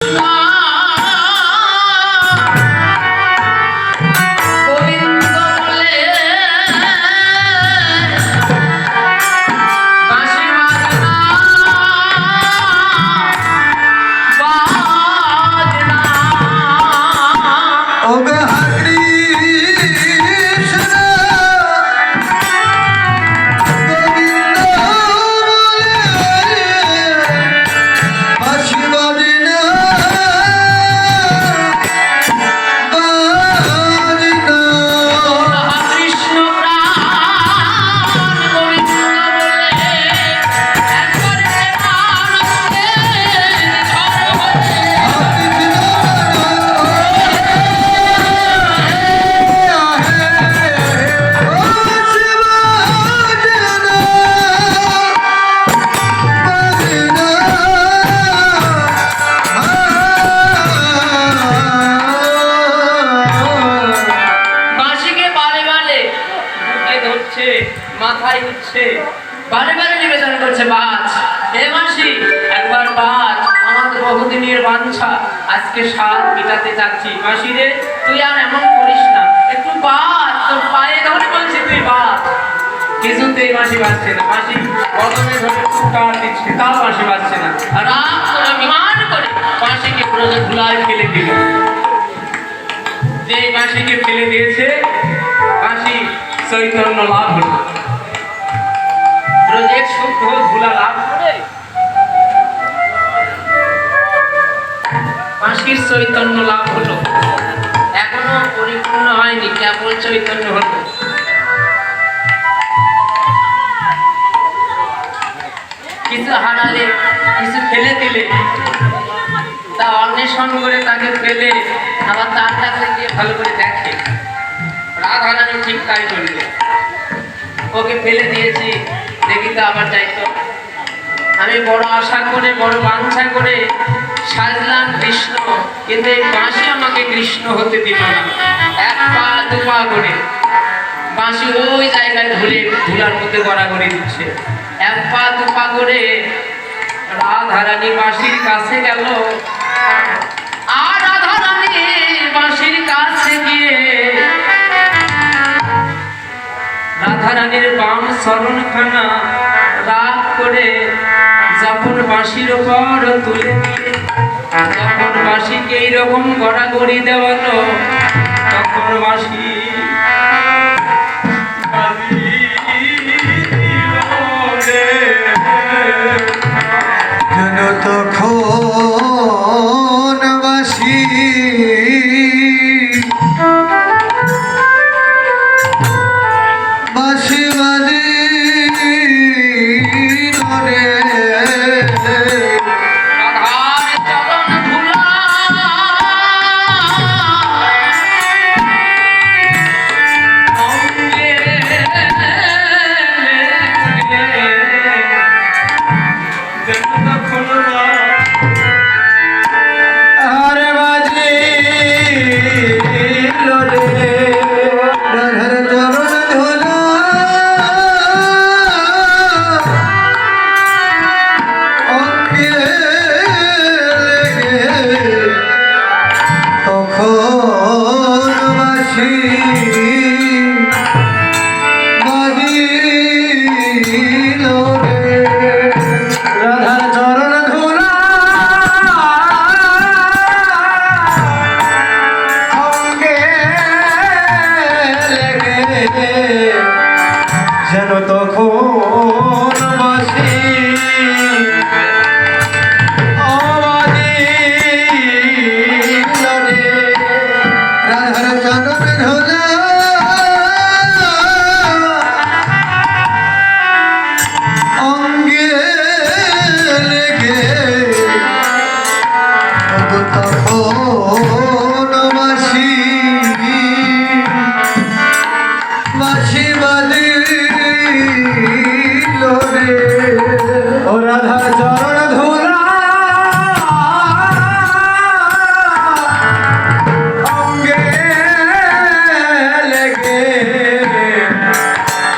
গোবিন্দ ধরছে মাথায় উঠছে বারে বারে নিবেদন করছে বাজ। হে মাসি, একবার বাজ, আমার বহুদিনের বাঞ্ছা, আজকে স্বাদ মেটাতে চাচ্ছি মাসি রে, তুই আর এমন করিস না। একটু বাজ, তোর পায়ে ধরে বলছি তুই বাজ। কিছুতেই মাসি বাজছে না। মাসি কদমে ধরে টান দিচ্ছে, তাও মাসি বাজছে না। রাগ করে অভিমান করে মাসিকে পুরো ধুলায় ফেলে দিল। যে মাসিকে ফেলে দিয়েছে চৈতন্য লাভ হলো। ব্রজের শুদ্ধ ধুলা লাভ করে মাসির চৈতন্য লাভ হলো এখনও পরিপূর্ণ হয়নি, কেবল চৈতন্য হলো। কিছু হারালে, কিছু ফেলে দিলে তা অন্বেষণ করে তাকে ফেলে আবার তার কাছে গিয়ে ভালো করে দেখে। রাধারানী ঠিক তাই করলে ওকে ফেলে দিয়েছি, দেখি তো আবার যাইতো আমি বড় আশা করে, বড় বাঞ্ছা করে সাজলাম কৃষ্ণ, কিন্তু এই বাঁশি আমাকে কৃষ্ণ হতে দিল না। এক পা, দু পা করে। বাঁশি ওই জায়গায় ধুলে ধুলার মধ্যে গড়াগড়ি দিচ্ছে। এক পা, দু পা করে রাধারানী বাঁশির কাছে গেল। আর রাধারানী বাঁশির কাছে গিয়ে রাধারানীর বাম শরণখানা রাগ করে যখন বাঁশির ওপর তুলে যখন বাঁশিকে এইরকম গড়াগড়ি দেওয়ালো তখন বাঁশি তখন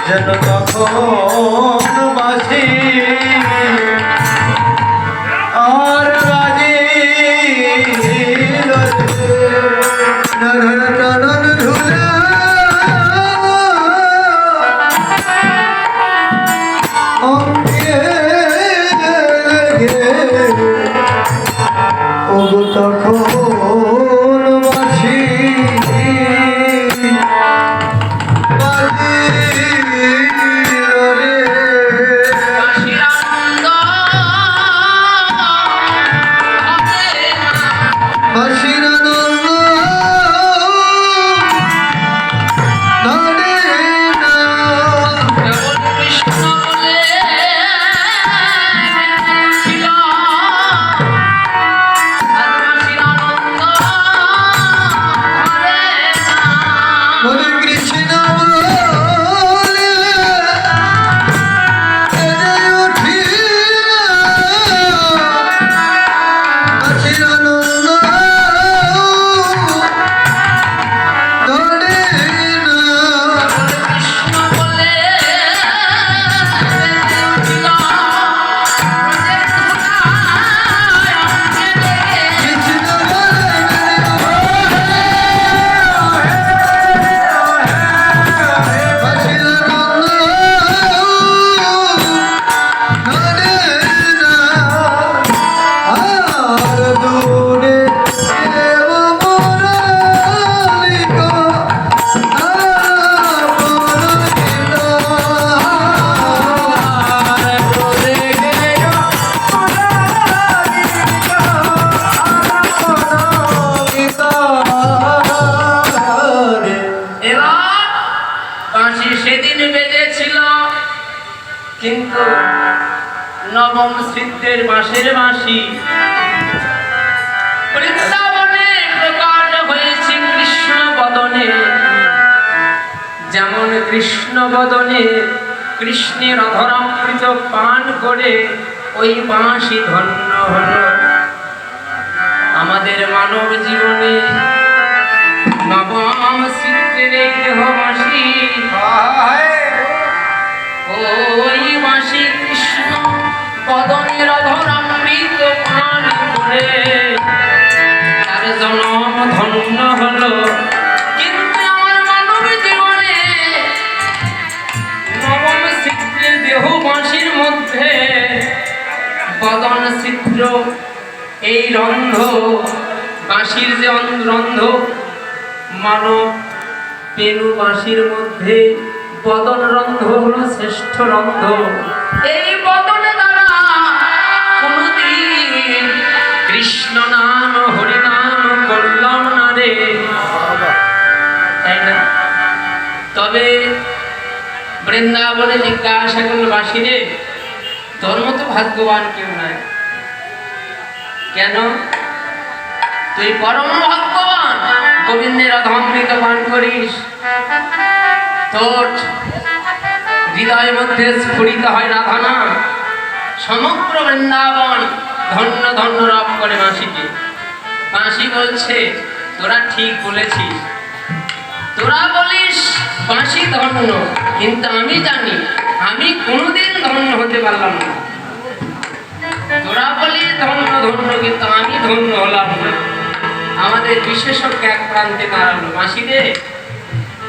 যেন তখন নবম সিদ্ধের বাঁশের বাঁশি বৃন্দাবনে প্রকাট হয়েছে কৃষ্ণ বদনে। যেমন কৃষ্ণ বদনে কৃষ্ণের অধরামৃত পান করে, ওই বাঁশি ধন্য হল। আমাদের মানব জীবনে নবম সিদ্ধের দেহ বাঁশি ওই মাসি কৃষ্ণ অধরামৃত পান করে। তার জনম ধন্য হলো। কিন্তু আমার সিদ্ধের দেহ মধ্যে বদন ছিদ্র এই রন্ধ, বাঁশির যে রন্ধ, মানব পেনু বাঁশির মধ্যে বদন রন্ধ হলো শ্রেষ্ঠ রন্ধ। এই কৃষ্ণ নাম, হরি নাম করলাম না রে তাই না? তবে বৃন্দাবনে জিজ্ঞাসা করল, বাসী রে তোর মতো ভাগ্যবান কেউ নাই। কেন? তুই পরম ভাগ্যবান। গোবিন্দের অধমৃত পান করিস। তোর হৃদয়ের মধ্যে স্ফুরিত হয় রাধা নাম। সমগ্র বৃন্দাবন ধন্য ধন্য রব করে মাসিকে মাসি বলছে, তোরা ঠিক বলেছিস। তোরা বলিস, বাঁশি ধন্য, কিন্তু আমি জানি, আমি কোনোদিন ধন্য হতে পারলাম না। তোরা বলিস ধন্য ধন্য, কিন্তু আমি ধন্য হলাম না। আমাদের বিশেষজ্ঞ এক প্রান্তে দাঁড়াল মাসি রে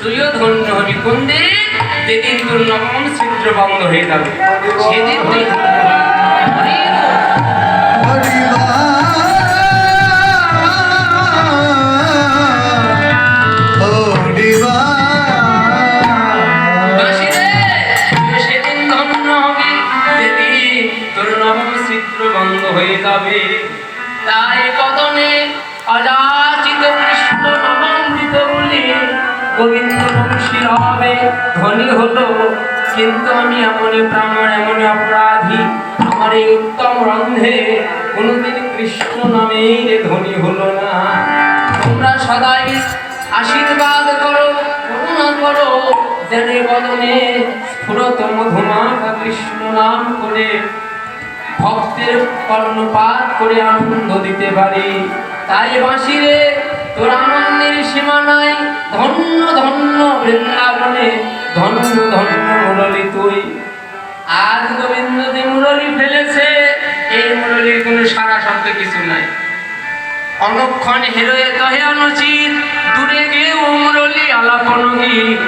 তুইও ধন্য হবি কোন দিন? যেদিন তোর নবম ছিদ্র বন্ধ হয়ে যাবে। সেদিন তুই ধন্য ধনী হলো, কিন্তু আমি এমনই প্রাণ, এমনই অপরাধী। আমার এই উত্তম রন্ধে কোনোদিন কৃষ্ণ নামেই রে ধনী হলো না। তোমরা সদাই আশীর্বাদ করো, করুণা করো যেন বদনে স্ফুরত মধুমাখা কৃষ্ণ নাম করে ভক্তের কর্ণপাত করে আনন্দ দিতে পারি। তাই বাঁশিরে তোর আনন্দের ধন্য ধন্য বৃন্দাবনে, ধন্য ধন্য মুরলি তুই। আজ গোবিন্দ যে মুরলি ফেলেছে, এই মুরলির কোনো সারা শব্দ কিছু নাই। অনক্ষণ হেরোয়ে দহে অনুচিত, দূরে গিয়ে ও মুরলি আলাপন গীত।